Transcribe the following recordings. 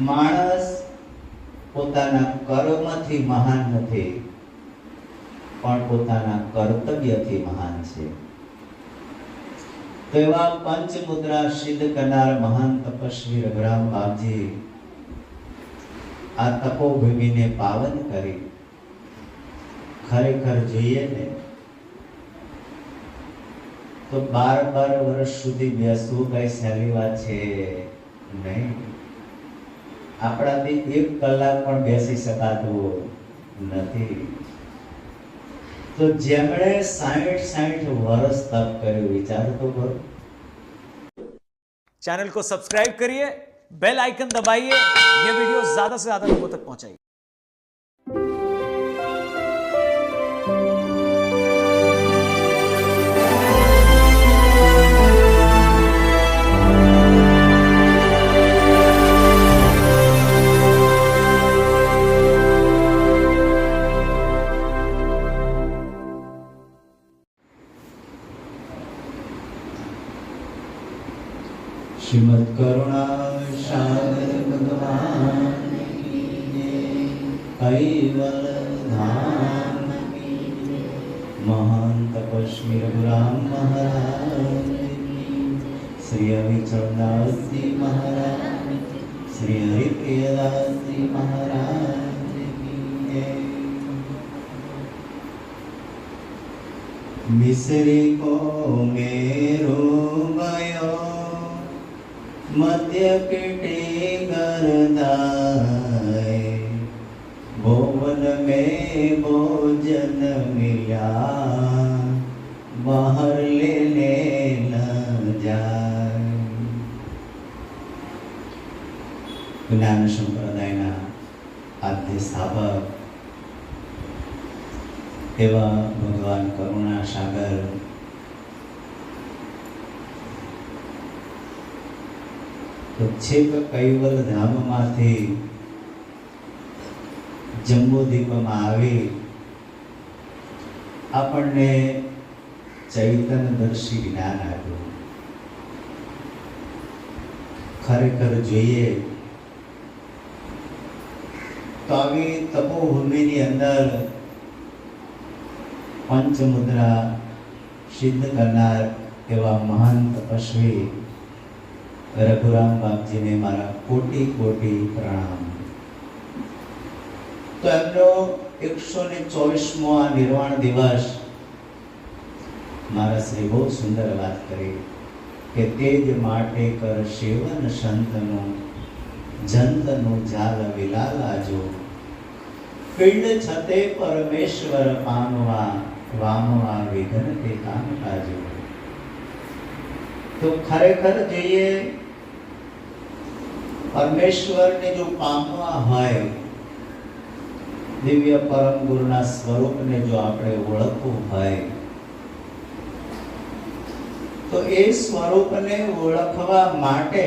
માણસ પોતાના કર્મથી મહાન નથી, પણ પોતાના કર્તવ્યથી મહાન છે. તો એવા પંચ મુદ્રા સિદ્ધ કરનાર મહાન તપસ્વી રઘુરામ બાપજી આ તપોભૂમિને પાવન કરી. ખરેખર જોઈએ ને, તો બાર બાર વર્ષ સુધી બેસવું કઈ સહેલી વાત છે નહીં. આપણાથી એક કલાક પણ બેસી શકાતું નથી તો જેમણે સાઠ સાઠ વર્ષ તપ કર્યું વિચાર તો કરો चैनल को सब्सक्राइब करिए बेल आइकन दबाइए ये वीडियो ज्यादा से ज्यादा लोगों तक पहुंचाइए મધ્ય પેટે કરતા ભુવન મે ભોજન મિલા બહાર લેને ન જાય જ્ઞાન સંપ્રદાયના આદ્ય સ્થાપક એવા ભગવાન કરુણા સાગર તો કૈવલ ધામમાંથી જંબુદ્વીપમાં આવી આપણને ચૈતનદર્શી જ્ઞાન આપ્યું. ખરેખર જોઈએ તો આવી તપોભૂમિની અંદર પંચમુદ્રા સિદ્ધ કરનાર એવા મહાન તપસ્વી રઘુરામ બાપજીને મારા કોટી કોટી પ્રણામ. તો એમનો એકસો ને ચોવીસમો આ નિર્વાણ દિવસ મારા શ્રી બહુ સુંદર વાત કરી કે તે જ માટે કર સેવન સંતનું, જંતનું જાલ વિલાલાજો પિંડ છતે પરમેશ્વર પામવા, વામવા વિઘન તે કામ કાજો તો ખરેખર જોઈએ પરમેશ્વરને જો પામવા હોય, દિવ્ય પરમ ગુરુના સ્વરૂપને જો આપણે ઓળખવું હોય, તો એ સ્વરૂપને ઓળખવા માટે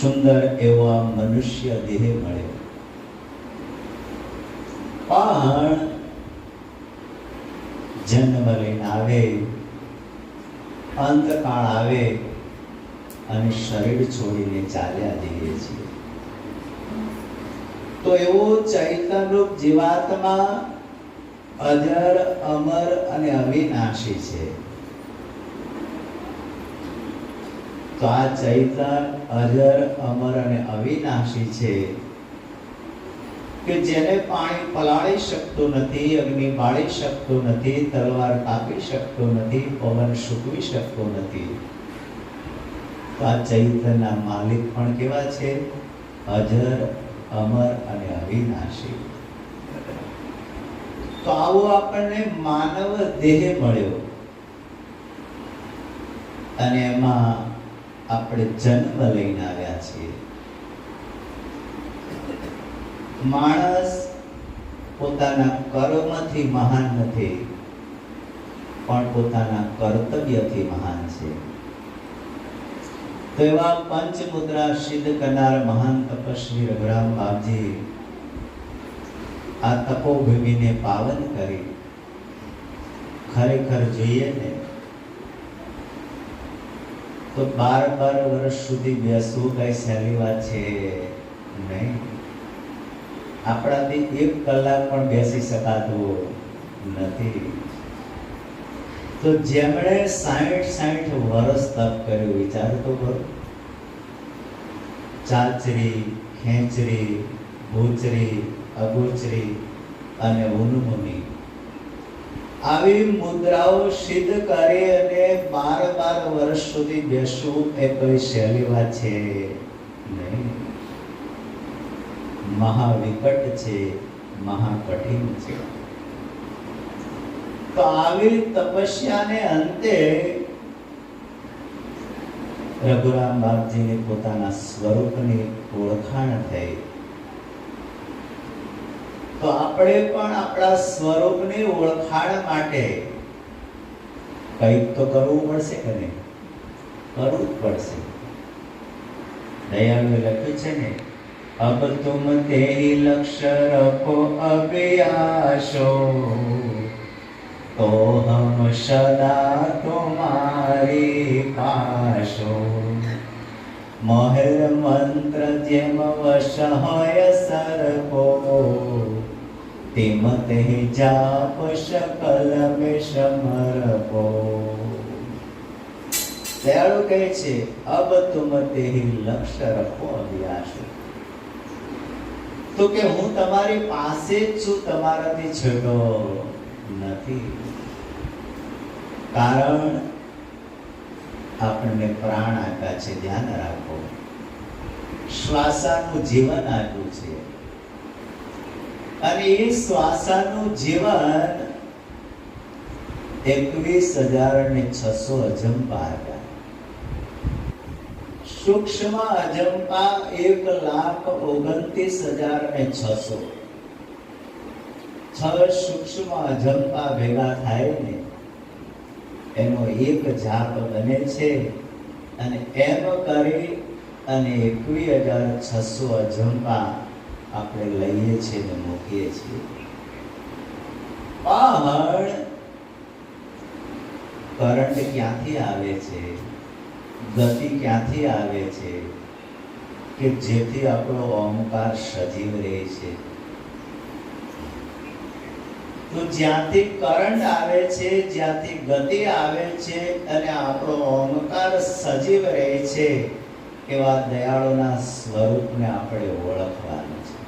સુંદર એવો મનુષ્ય દેહ મળ્યો. પણ જન્મ લઈને આવે, અંતકાળ આવે અને શરીર છોડીને ચાલ્યા જઈએ છીએ તો એવો ચૈતન્યરૂપ જીવાત્મા અજર, અમર અને અવિનાશી છે. તો આ ચૈતન અજર, અમર અને અવિનાશી છે કે જેને પાણી પલાળી શકતું નથી, અગ્નિ બાળી શકતું નથી, તલવાર કાપી શકતો નથી, પવન સૂકવી શકતો નથી. આ ચૈત્રના માલિક પણ કેવા છે? અજર, અમર અને અવિનાશી. તો આવો આપણને માનવ દેહ મળ્યો. અને એમાં આપણે જન્મ લઈને આવ્યા છીએ. માણસ પોતાના કર્મથી મહાન નથી, પણ પોતાના કર્તવ્યથી મહાન છે. તો એવા પંચ મુદ્રા સિદ્ધ કરનાર મહાન તપસ્વી રઘુરામ બાપજી આ તપોભૂમિને પાવન કરી ખરેખર જોઈએ ને, તો બાર બાર વર્ષ સુધી બેસવું કઈ સહેલી વાત છે? નહીં. આપણાથી એક કલાક પણ બેસી શકાતું નથી. તો જેમણે સાઠ સાઠ વર્ષ તપ કર્યું, વિચાર તો કરો. ચાચરી, ખેંચરી, ભૂચરી, અગોચરી અને ઉન્મુની. આવી મુદ્રાઓ સિદ્ધ કરી અને બાર બાર વર્ષ સુધી બેસવું એ કોઈ સહેલી વાત છે? નહીં. મહાવિકટ છે, મહાકઠિન છે. તો આવી તપસ્યાને અંતે રઘુરામ બાપજીને પોતાના સ્વરૂપની ઓળખાણ થઈ. તો આપણે પણ આપણા સ્વરૂપની ઓળખાણ માટે કંઈક તો કરવું પડશે કે નહીં? કરવું જ પડશે. દયાળુએ લખ્યું છે ને, અબ તુમ તે લક્ષ રખો અભ્યાસો. તો હમ સદા તુમારી પાશો. મહેર મંત્ર જેમ વશ હોય સરકો તેમ તે જાપ શકલ મે સમરકો દયાળુ કહે છે, અબ તુમ તે લક્ષ્ય રખો અભ્યાસો તો કે હું તમારી પાસે જ છું, તમારાથી છેડો નથી. કારણ આપણને પ્રાણ આપ્યા છે, ધ્યાન રાખો. શ્વાસાનું જીવન આપ્યું છે. અને એ શ્વાસાનું જીવન એકવીસ હજાર ને છસો અજંપા હતા. સૂક્ષ્મ અજંપા એક લાખ ઓગણત્રીસ હજાર ને છસો. અજંપા ભેગા થાય ને, એનો એક જાપ બને છે અને એમ કરી અને એકવીસ હજાર છસો અજંપા આપણે લઈએ છીએ ને મૂકીએ છીએ. પણ કરંટ ક્યાંથી આવે છે, ગતિ ક્યાંથી આવે છે, કે જેથી આપણો ઓમકાર સજીવ રહે છે? તો જ્યાંથી કરંટ આવે છે, જ્યાંથી ગતિ આવે છે અને આપણો ઓમકાર સજીવ રહે છે, એવા દયાળુના સ્વરૂપને આપણે ઓળખવાનું છે.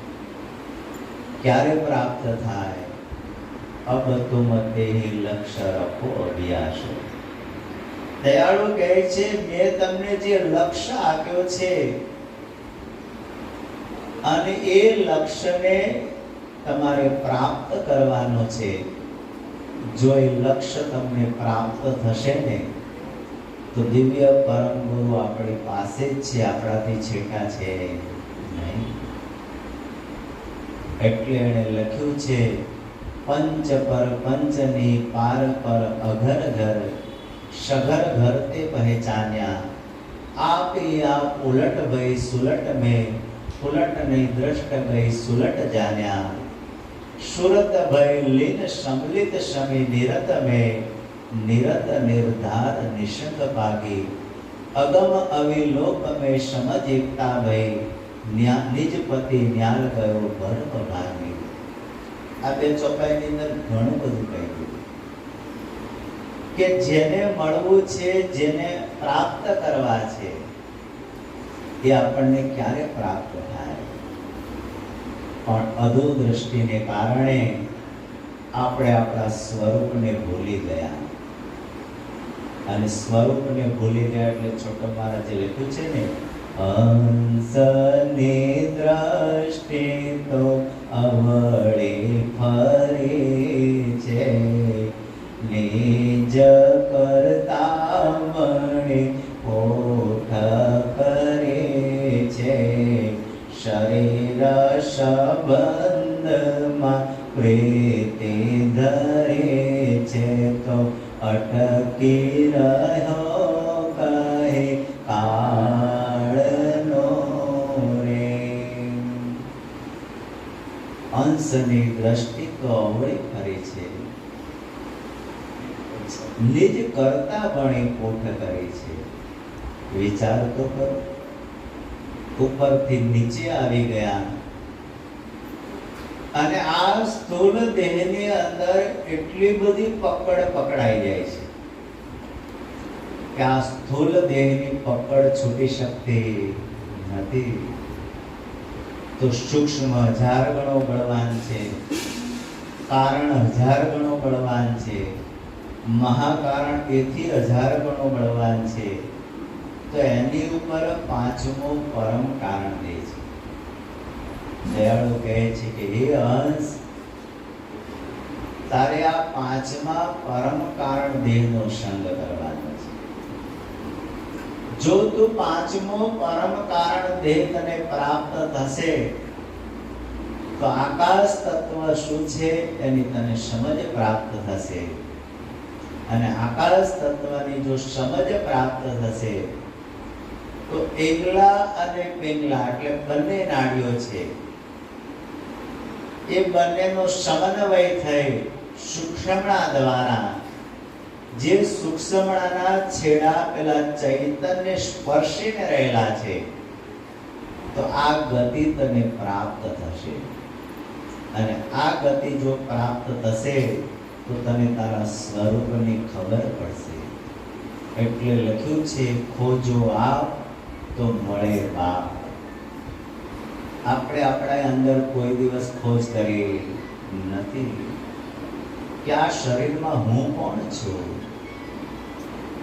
ક્યારે પ્રાપ્ત થાય? અબ તુમ તેહી લક્ષ્ય રખો અભ્યાસો. દયાળુ કહે છે, મેં તમને જે લક્ષ્ય આપ્યો છે, અને એ લક્ષ્યને તમારે પ્રાપ્ત કરવાનો છે. જો એ લક્ષ્ય તમને પ્રાપ્ત થશે ને, તો દિવ્ય પરમ ગુરુ આપણી પાસે જ છે, આપણાથી છેટા છે નહીં. એટલે એણે લખ્યું છે, પંચ પર પંચની પાર પર અઘર ઘર, સઘર ઘર તે પહેચાન્યા. આપ આપ ઉલટ ભઈ સુલટ મેં, ઉલટ નહીં દ્રષ્ટ ગઈ સુલટ જાન્યા. સુરત ભય લીન સમલિત સમી નિરત મે નિરત નિર્ધાર નિશંક ભાગી. અગમ અવિલોપ મે સમજ એકતા ભય નિજ પતિ ન્યાલ કયો ભર્મ ભાગી. આ બે ચોપાઈની અંદર ઘણું બધું કહી દીધું કે જેને મળવું છે, જેને પ્રાપ્ત કરવા છે, એ આપણને ક્યારે પ્રાપ્ત થાય? પણ અધો દ્રષ્ટિને કારણે આપણે આપણા સ્વરૂપને ભૂલી ગયા. અને સ્વરૂપને ભૂલી ગયા એટલે છોટો મહારાજે લખ્યું છે ને, હંસની દ્રષ્ટિ તો અવળે ફરે છે નિજ પ્રીતિ ધરે છે તો અટકી રહ્યો કહે, કાળનો રે. અંશની દ્રષ્ટિ તો અવળી ફરી છે. નિજ કરતા એ પોઠ કરી છે. વિચાર તો કરો. ઉપરથી નીચે આવી ગયા. અને આ સ્થૂળ દેહની અંદર એટલી બધી પકડ પકડાઈ જાય છે કે આ સ્થૂળ દેહની પકડ છૂટી શકતી નથી. તો સૂક્ષ્મ હજાર ગણો બળવાન છે, કારણ હજાર ગણો બળવાન છે, મહાકારણ એથી હજાર ગણો બળવાન છે. તો એની ઉપર પાંચમો પરમ કારણ દે દયાળુ કહે છે કે, હે હંસ, તારે આ પાંચમા પરમ કારણ દેહનો સંગ કરવાનો છે. જો તું પાંચમો પરમ કારણ દેહ તને પ્રાપ્ત થશે, તો આકાશ તત્વ શું છે એની તને સમજ પ્રાપ્ત થશે. અને આકાશ તત્વની જો સમજ પ્રાપ્ત થશે, તો એકલા અને પિંગલા એટલે બંને નાડીઓ છે. એ બંનેનો સમન્વય થઈ સૂક્ષ્મણા દ્વારા. જે સૂક્ષ્મણાના છેડા પેલા ચૈતન્ય સ્પર્શીને રહેલા છે, તો આ ગતિ તને પ્રાપ્ત થશે. અને આ ગતિ જો પ્રાપ્ત થશે, તો તને તારા સ્વરૂપની ખબર પડશે. એટલે લખ્યું છે, ખોજો આપ તો મળે બાપ. આપણે આપણા અંદર કોઈ દિવસ ખોજ કરી નથી. કે આ શરીરમાં હું કોણ છું?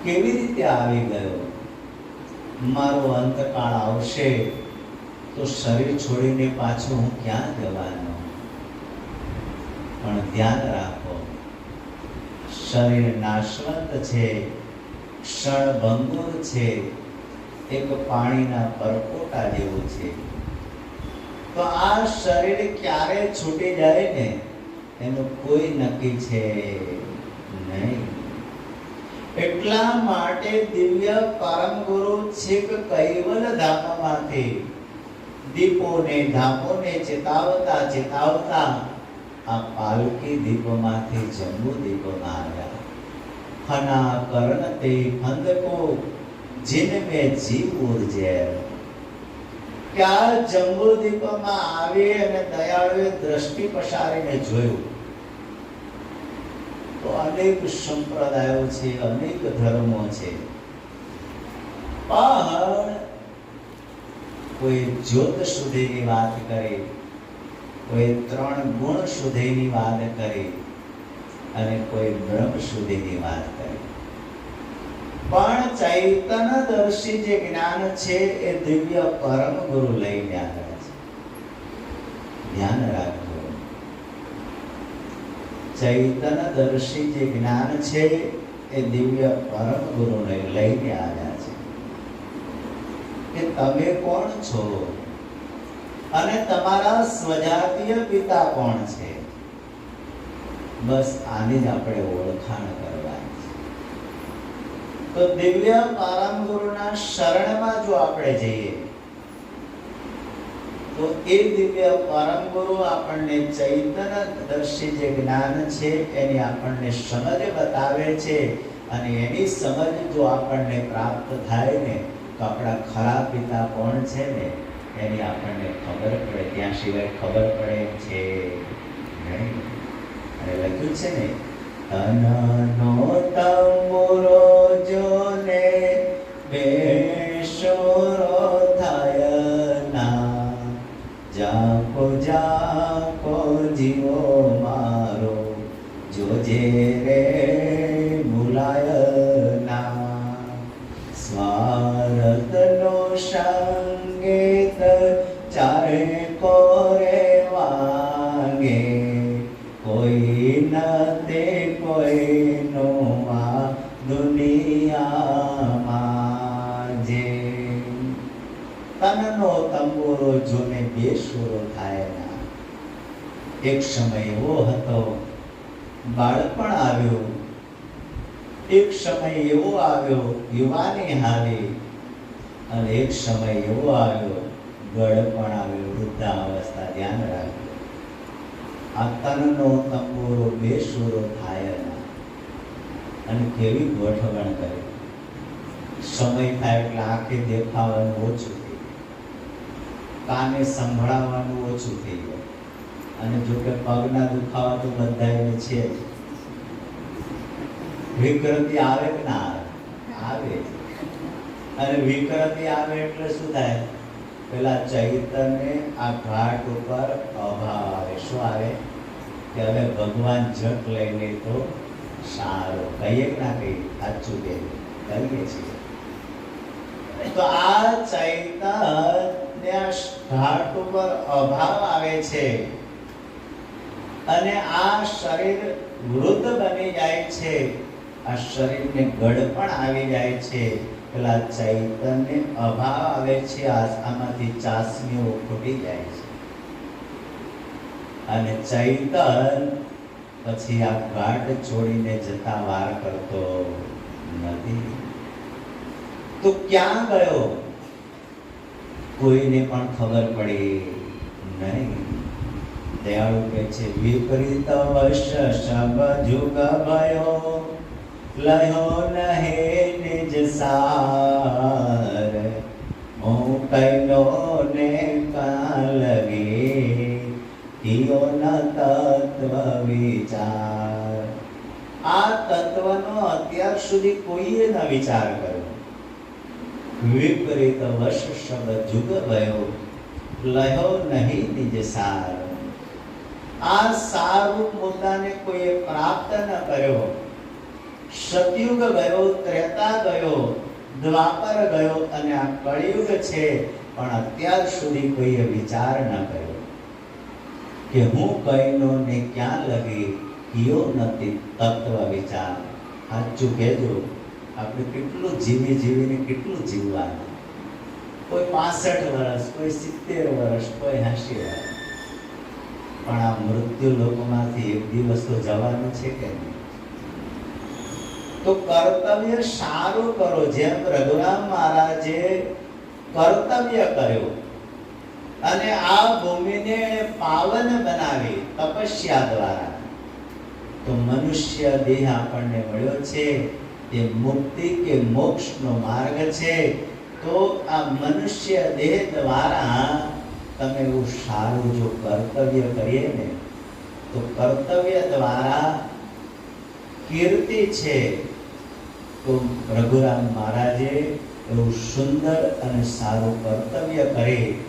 કેવી રીતે આવી ગયો? મારો અંતકાળ આવશે તો શરીર છોડીને પાછું હું ક્યાં જવાનો? પણ ધ્યાન રાખો, શરીર નાશવંત છે, ક્ષણભંગુર છે, એક પાણીના પરપોટા જેવું છે. તો આ શરીર ક્યારે છૂટી જાય ને, એનું કોઈ નક્કી છે નહીં. એટલા માટે દિવ્ય પરમ ગુરુ છેક કૈવલ ધામમાંથી દીપોને, ધામોને ચેતાવતા ચેતાવતા આ પાલકી દીપમાંથી જંબુ દીપમાં આવ્યા ફના કરણ તે ફંદકો, જીન મેં જીવ ઉર્જે. કે આ જંબુ દીપમાં આવી અને દયાળુએ દ્રષ્ટિ પસારીને જોયું? તો અનેક સંપ્રદાયો છે, અનેક ધર્મો છે. પણ કોઈ જ્યોત સુધીની વાત કરે, કોઈ ત્રણ ગુણ સુધીની વાત કરે, અને કોઈ બ્રહ્મ સુધીની વાત પણ ચૈતન્ય દર્શી જે જ્ઞાન છે એ દિવ્ય પરમ ગુરુ લઈને આવ્યા છે. ધ્યાન રાખજો. ચૈતન્ય દર્શી જે જ્ઞાન છે એ દિવ્ય પરમ ગુરુ લઈને આવ્યા છે. કે તમે કોણ છો? અને તમારા સ્વજાતીય પિતા કોણ છે? બસ આની જ આપણે ઓળખાણ કરવાની છે તો દિવ્ય પરમ ગુરુના શરણમાં જો આપણે જઈએ, તો એ દિવ્ય પરમ ગુરુ આપણને ચૈતન્ય દર્શી જે જ્ઞાન છે, એની આપણને સમજ બતાવે છે અને એની સમજ જો આપણને પ્રાપ્ત થાય ને, તો આપણા ખરા પિતા કોણ છે ને, એની આપણને ખબર પડે. ત્યાં સિવાય ખબર પડે છે. અને લખ્યું છે ને. તનનો તંબુરો જોને બેશોરો થાય ના જાકો જાકો જીવો મારો જોજે રે ભૂલાય ના સ્વાર્થનો જોને બે સુરો થાય ના એક સમય એવો હતો બાળપણ આવ્યું, એક સમય એવો આવ્યો, યુવાની હાલી અને એક સમય એવો આવ્યો ગળપણ આવ્યો, વૃદ્ધાવસ્થા ધ્યાન રાખ્યું આ તનનો તંબુરો બે સુરો થાય ના અને કેવી ગોઠવણ કરી. સમય થાય એટલે આંખે દેખાવાનું ઓછું. કાને સંભળાવવાનું ઓછું થઈ ગયું. અને જો કે પગના દુખાવા તો બધાને છે વિકૃતિ આવે કે ના આવે? અને વિકૃતિ આવે એટલે શું થાય? પેલા ચૈતન્ય આ ઘાટ ઉપર અભાવ આવે. શું આવે? કે હવે ભગવાન જટ લઈ લે તો સારો. કહીએ કે ના કહીએ? સાચું કહીએ. કહીએ છીએ. તો આ ચૈતન્ય ઘાટ ઉપર અભાવ આવે છે. અને આ શરીર વૃદ્ધ બની જાય છે. આ શરીરને ગળપણ આવી જાય છે. પેલા ચૈતન્ય અભાવ આવે છે આમાંથી ચાસણીઓ ફૂટી જાય છે. અને ચૈતન પછી આ ઘાટ છોડીને જતા વાર કરતો નથી. તો ક્યાં ગયો? કોઈને પણ ખબર પડી નહીં. દયાળુ કહે છે વિપરીત વશ શબ જુગ ભયો, લયો નહે નિજ સાર. હું કૈલો ને કા લગે, કિયો ન તત્વ વિચાર. આ તત્વનો અત્યાર સુધી કોઈએ ન વિચાર કર્યો. વિપરીત વશ શબ્દ જુગ ભયો લયો નહીં નિજ સાર આ સારું મુદ્દાને કોઈએ પ્રાપ્ત ન કર્યો સતયુગ ગયો ત્રેતા ગયો દ્વાપર ગયો અને આ કળિયુગ છે પણ અત્યાર સુધી કોઈએ વિચાર ન કર્યો કે હું કઈનો ને ક્યાં લગી કયો નથી તત્વ વિચાર સાચું કહેજો આપણે કેટલું જીવી જીવીને કેટલું જીવવાનું? કોઈ પાસઠ વર્ષ, કોઈ સિત્તેર વર્ષ, કોઈ એંશી વર્ષ. પણ આ મૃત્યુ લોકમાંથી એક દિવસ તો જવાનું છે કે નહીં? તો કર્તવ્ય સારું કરો, જેમ રઘુરામ મહારાજે કર્તવ્ય કર્યું. અને આ ભૂમિને પાવન બનાવી તપસ્યા દ્વારા. તો મનુષ્ય દેહ આપણને મળ્યો છે. એ મુક્તિ કે મોક્ષનો માર્ગ છે, તો આ મનુષ્ય દેહ દ્વારા તમે એવું સારું જો કર્તવ્ય કરીએ ને, તો કર્તવ્ય દ્વારા કીર્તિ છે. તો રઘુરામ મહારાજે એવું સુંદર અને સારું કર્તવ્ય કરી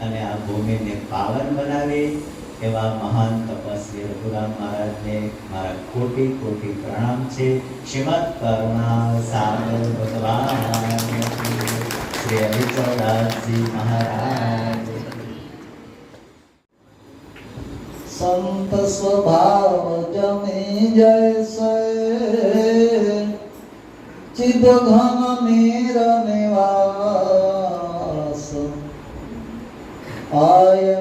અને આ ભૂમિને પાવન બનાવી. એવા મહાન તપસ્વી રઘુરામ મહારાજને મારા કોટી કોટી પ્રણામ છે. શ્રીમદ કરુણા સાગર ભગવાન. શ્રી હરિચૌદાસજી મહારાજ સંત સ્વભાવ જમી જય ચિદ ઘન નીર નિવાસ આય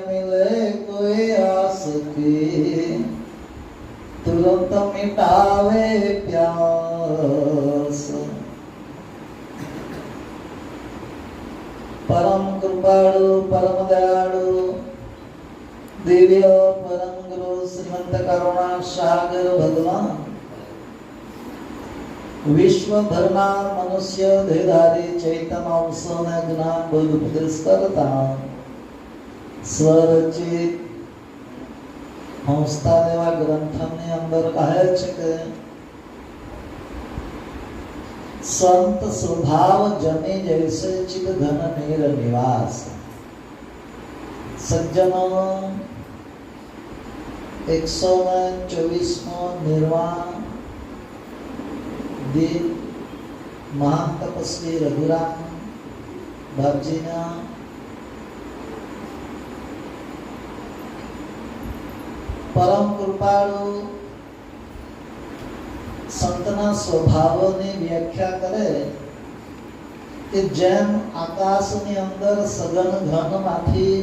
तुरंत मिटावे प्यास परम कृपाळु परम दयाळु દિવ્ય પરમ ગુરુ શ્રીમંત કરુણા સાગર ભગવાન વિશ્વભરના મનુષ્ય દેહધારી ચૈતન્ય અંશોને જ્ઞાન બોધ ઉપદેશ કરતા સ્વરચિત હંસતા એવા ગ્રંથની અંદર કહે છે કે સંત સ્વભાવ જમી જૈસે ચિદ ઘન નીર નિવાસ સજ્જનો એકસો ને ચોવીસમો નિર્વાણ દિન મહાન તપસ્વી રઘુરામ બાપજીના પરમ કૃપાળુ. સંતના સ્વભાવોની વ્યાખ્યા કરે કે જેમ આકાશની અંદર સઘન ઘનમાંથી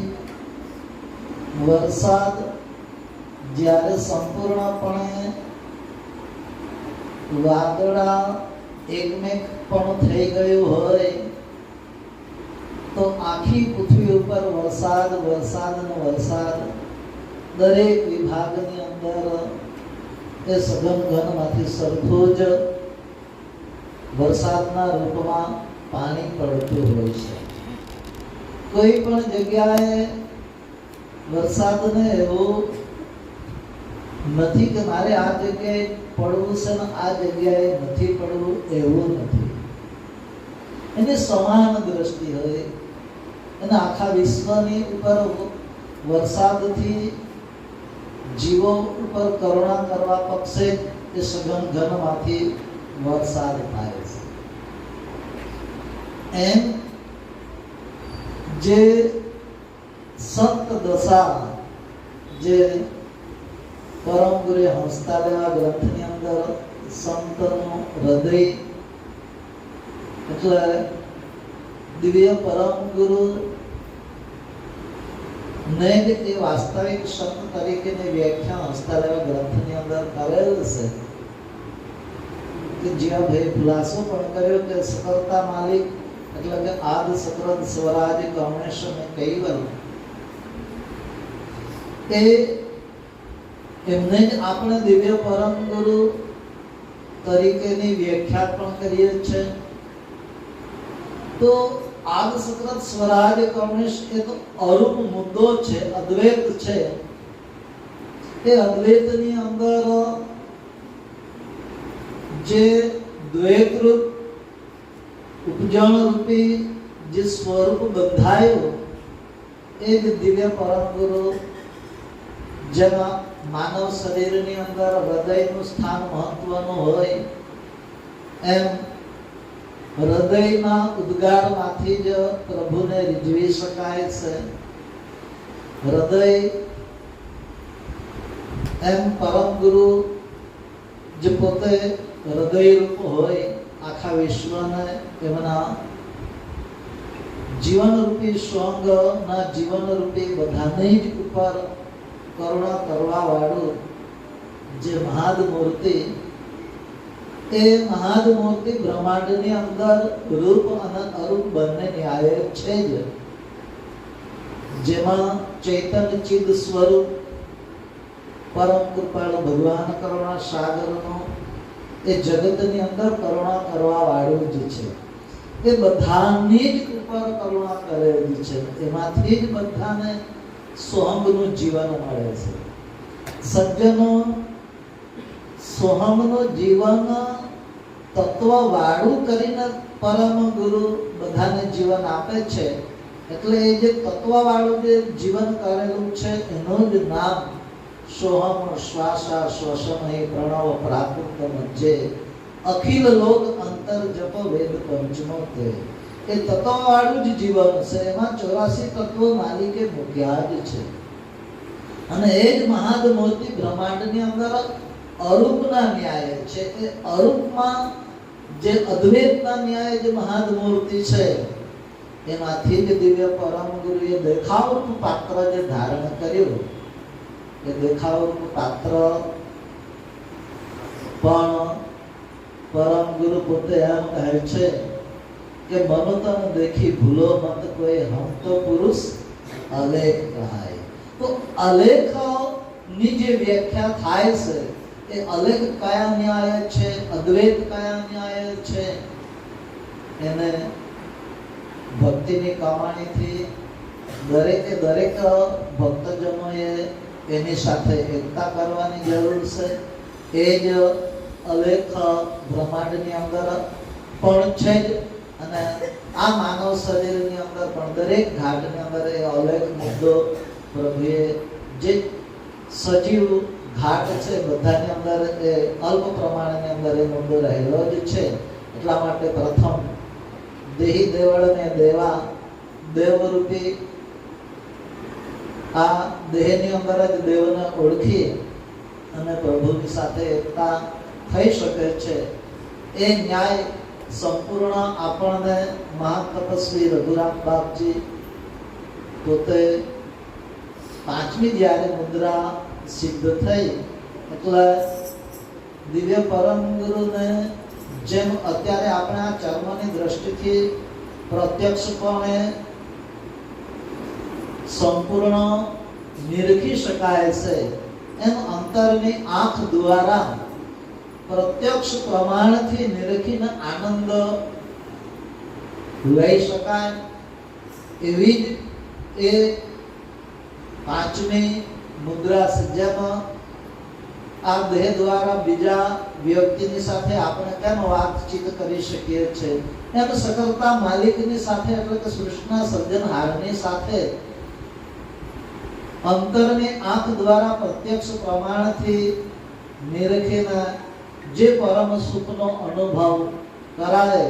વરસાદ જ્યારે સંપૂર્ણપણે વાદળા એકમેક પણ થઈ ગયું હોય, તો આખી પૃથ્વી ઉપર વરસાદ વરસાદ ને વરસાદ દરેક વિભાગની અંદર એ સઘન ઘનમાંથી સરખો જ વરસાદના રૂપમાં પાણી પડતું હોય છે. કોઈ પણ જગ્યાએ વરસાદને એવું નથી કે મારે આ જગ્યાએ પડવું છે ને આ જગ્યાએ નથી પડવું એવું નથી. એની સમાન દ્રષ્ટિ હોય. અને આખા વિશ્વની ઉપર વરસાદથી જીવો ઉપર કરુણા કરવા પક્ષે જ એ સઘન ઘનમાંથી વરસાદ થાય છે એમ જે સંત દશા જે પરમ ગુરુએ હંસતા લેવા ગ્રંથની અંદર સંતનું હૃદય એટલે દિવ્ય પરમ ગુરુ ને એ વાસ્તવિક સંત તરીકેની વ્યાખ્યા હંસતા લેવા ગ્રંથની અંદર કરેલ છે. કે જ્યાં ભાઈ ખુલાસો પણ કર્યો કે સકલતા માલિક એટલે કે આદ સકરદ સ્વરાજ ગણેશ અને કૈવલ. એ એમને જ આપણે દિવ્ય પરમ ગુરુ તરીકેની વ્યાખ્યા પણ કરીએ છીએ. તો આદ સકરત સ્વરાજ ગણેશ એક અરૂપ મુદ્દો છે, અદ્વૈત છે. એ અદ્વૈતની અંદર જે દ્વૈતરૂપ ઉપજણ રૂપી જે સ્વરૂપ બંધાયું, એ જ દિવ્ય પરમ ગુરુ જેમાં માનવ શરીરની અંદર હૃદયનું સ્થાન મહત્વનું હોય, એમ હૃદયના ઉદ્ગારમાંથી જ પ્રભુને રીઝવી શકાય છે. હૃદય એમ પરમ ગુરુ જે પોતે હૃદયરૂપ હોય, આખા વિશ્વને એમના જીવનરૂપી સ્વંગના જીવનરૂપી બધાની જ ઉપર કરુણા કરવા વાળું જે મહાદ મૂર્તિ એ મહાદ મૂર્તિ બ્રહ્માંડની અંદર રૂપ અને અરૂપ બંને ન્યાય છે જ. જેમાં ચેતન ચિદ સ્વરૂપ, પરમ કૃપાળુ ભગવાન કરુણા સાગરનો એ જગતની અંદર કરુણા કરવા વાળું જ છે. એ બધાની જ ઉપર કરુણા કરેલી છે. એમાંથી જ બધાને સોહમનું જીવન મળે છે. સજ્જનો સોહમનું જીવન તત્વ વાળું કરીને પરમ ગુરુ બધાને જીવન આપે છે, એટલે એ જે તત્વ વાળું જે જીવન કરેલું છે, એનું જ નામ સોહમ શ્વાસા શ્વસન એ પ્રણવ પ્રાકૃત મજ્જે અખિલ લોક અંતર જપ વેદ પંચમો તે. એ તત્વવાળું જ જીવન છે, એમાં ચોરાસી તત્વો માલિકે મૂક્યા જ છે. અને એ જ મહાદ મૂર્તિ બ્રહ્માંડની અંદર અરૂપના ન્યાય છે. એ અરૂપમાં જે અદ્વૈતના ન્યાય, જે મહાદમૂર્તિ છે, એમાંથી જ દિવ્ય પરમ ગુરુએ દેખાવરૂપ પાત્ર જે ધારણ કર્યું, એ દેખાવરૂપ પાત્ર પણ પરમ ગુરુ પોતે એમ કહે છે કે મનો તન દેખી ભૂલો મત કોઈ હમ તો પુરુષ અલેખ કહાય. તો અલેખની જે વ્યાખ્યા થાય છે એ અલેખ કયા ન્યાય છે, અદ્વૈત કયા ન્યાય છે? એને ભક્તિની કમાણીથી દરેકે દરેક ભક્તજનોએ એની સાથે એકતા કરવાની જરૂર છે. એ જ અલેખ બ્રહ્માંડની અંદર પણ છે જ અને આ માનવ શરીરની અંદર પણ દરેક ઘાટની અંદર એ અલેખ મુદ્દો પ્રભુએ જે સજીવ ઘાટ છે, બધાની અંદર એ અલ્પ પ્રમાણની અંદર એ મુદ્દો રહેલો જ છે. એટલા માટે પ્રથમ દેહી દેવળને દેવા દેવરૂપી આ દેહની અંદર જ દેવને ઓળખી અને પ્રભુની સાથે એકતા થઈ શકે છે. એ ન્યાય સંપૂર્ણ આપણને મહાન તપસ્વી રઘુરામ બાપજી પોતે પાંચમી જ્યારે મુદ્રા સિદ્ધ થઈ. એટલે દિવ્ય પરમ ગુરુને જેમ અત્યારે આપણે આ ચર્મની દ્રષ્ટિથી પ્રત્યક્ષપણે સંપૂર્ણ નિરખી શકાય છે, એમ અંતરની આંખ દ્વારા પ્રત્યક્ષ પ્રમાણથી નિરખીને આનંદ લઈ શકાય. એવી જ એ પાંચમી મુદ્રા સજ્જામાં આ દેહ દ્વારા બીજા વ્યક્તિની સાથે આપણે કેમ વાતચીત કરી શકીએ છીએ એમ સકલતા માલિકની સાથે એટલે કે સૃષ્ટિના સર્જનહારની સાથે અંતરની આંખ દ્વારા પ્રત્યક્ષ પ્રમાણથી નિરખીને જે પરમ સુખનો અનુભવ કરાય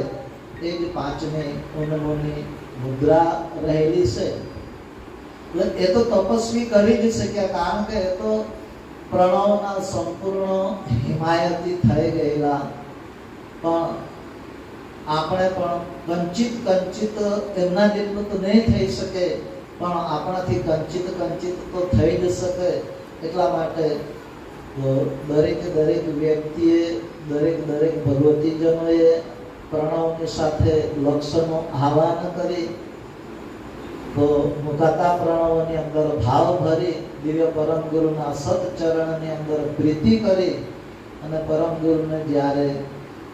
તે જ પાંચમી ઉન્મોની મુદ્રા રહેલી છે. એ તો તપસ્વી કરી જ શક્યા, કારણ કે એ તો પ્રણવના સંપૂર્ણ હિમાયતી થઈ ગયેલા. પણ આપણે પણ કંચિત કંચિત એમના જેટલું તો નહીં થઈ શકે, પણ આપણાથી કંચિત કંચિત તો થઈ જ શકે. એટલા માટે દરેક દરેક વ્યક્તિએ, દરેક દરેક ભગવતીજનોએ પ્રણવની સાથે લક્ષનો આહવાન કરી. મુકાતા પ્રણવોની અંદર ભાવ ભરી દિવ્ય પરમ ગુરુના સદચરણની અંદર પ્રીતિ કરી અને પરમ ગુરુને જ્યારે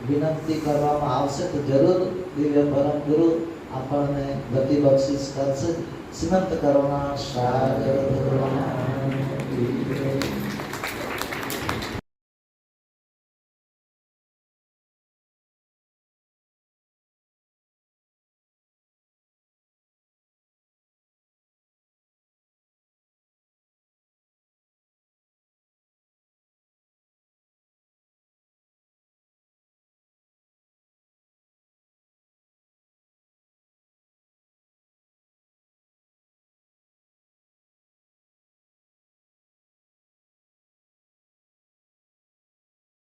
વિનંતી કરવામાં આવશે તો જરૂર દિવ્ય પરમ ગુરુ આપણને ગતિ બક્ષિસ કરશે. શ્રીમંત કરુણા સાગર ભગવાન.